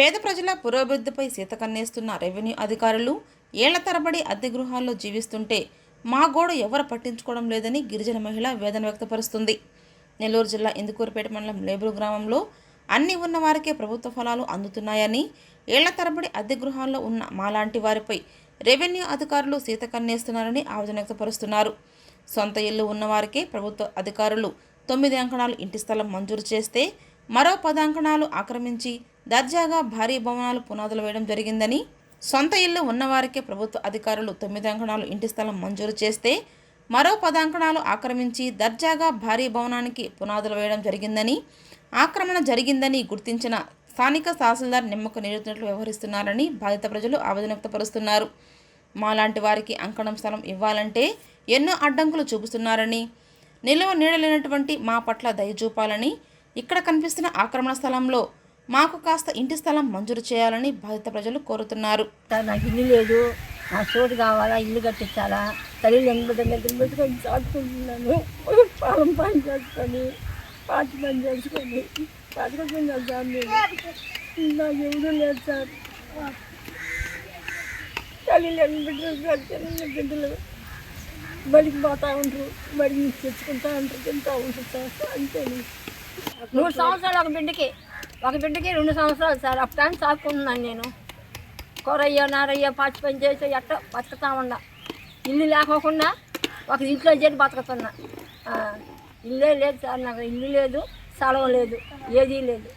పేద ప్రజల పురోభివృద్ధిపై సీతకన్నేస్తున్న రెవెన్యూ అధికారులు ఏళ్ళ తరబడి అద్దె గృహాల్లో జీవిస్తుంటే మా గోడ ఎవరు పట్టించుకోవడం లేదని గిరిజన మహిళ వేదన వ్యక్తపరుస్తుంది. నెల్లూరు జిల్లా ఇందుకూరుపేట మండలం లేబురు గ్రామంలో అన్ని ఉన్న వారికే ప్రభుత్వ ఫలాలు అందుతున్నాయని ఏళ్ళ తరబడి అద్దె గృహాల్లో ఉన్న మాలాంటి వారిపై రెవెన్యూ అధికారులు సీతకన్నేస్తున్నారని ఆవేదన వ్యక్తపరుస్తున్నారు. సొంత ఇల్లు ఉన్నవారికే ప్రభుత్వ అధికారులు తొమ్మిది అంకణాలు ఇంటి స్థలం మంజూరు చేస్తే మరో పది అంకణాలు ఆక్రమించి దర్జాగా భారీ భవనాలు పునాదులు వేయడం జరిగిందని సొంత ఇల్లు ఉన్నవారికే ప్రభుత్వ అధికారులు తొమ్మిది అంకణాలు ఇంటి స్థలం మంజూరు చేస్తే మరో పదాంకణాలు ఆక్రమించి దర్జాగా భారీ భవనానికి పునాదులు వేయడం జరిగిందని ఆక్రమణ జరిగిందని గుర్తించిన స్థానిక తహసీల్దార్ నిమ్మక నిరుతున్నట్లు వ్యవహరిస్తున్నారని బాధిత ప్రజలు ఆవేదన వ్యక్తపరుస్తున్నారు. మాలాంటి వారికి అంకణం స్థలం ఇవ్వాలంటే ఎన్నో అడ్డంకులు చూపుతున్నారని నిలువ నీడలేనటువంటి మా పట్ల దయ చూపాలని ఇక్కడ కనిపిస్తున్న ఆక్రమణ స్థలంలో మాకు కాస్త ఇంటి స్థలం మంజూరు చేయాలని బాధిత ప్రజలు కోరుతున్నారు. నాకు ఇల్లు లేదు. నా చోటు కావాలా? ఇల్లు కట్టించాలా? తల్లి ఎంబడి దగ్గర పెట్టుకొని పాలం పని చేసుకొని పాటి పని చేసుకొని బతుకుతున్నాను సార్ నేను. నాకు ఎవరు లేదు సార్. తల్లి ఎంబడి కట్టాను బిడ్డలు బడికి పోతా ఉంటారు. బడికి తెచ్చుకుంటా ఉంటారు తింటా ఉంటారు సార్. అంతే మూడు సంవత్సరాలు ఒక బిడ్డకి. ఒక బిడ్డకి రెండు సంవత్సరాలు సార్. అప్పుడు సాకున్నాను నేను. కూరయ్యో నారయ్యో పాచి పని చేసి ఎట్ట బతుకుతా ఉన్నా ఇల్లు లేకోకుండా ఒక ఇంట్లో చేసి బతుకుతున్నా. ఇల్లే లేదు సార్ నాకు. ఇల్లు లేదు స్థలం లేదు ఏదీ లేదు.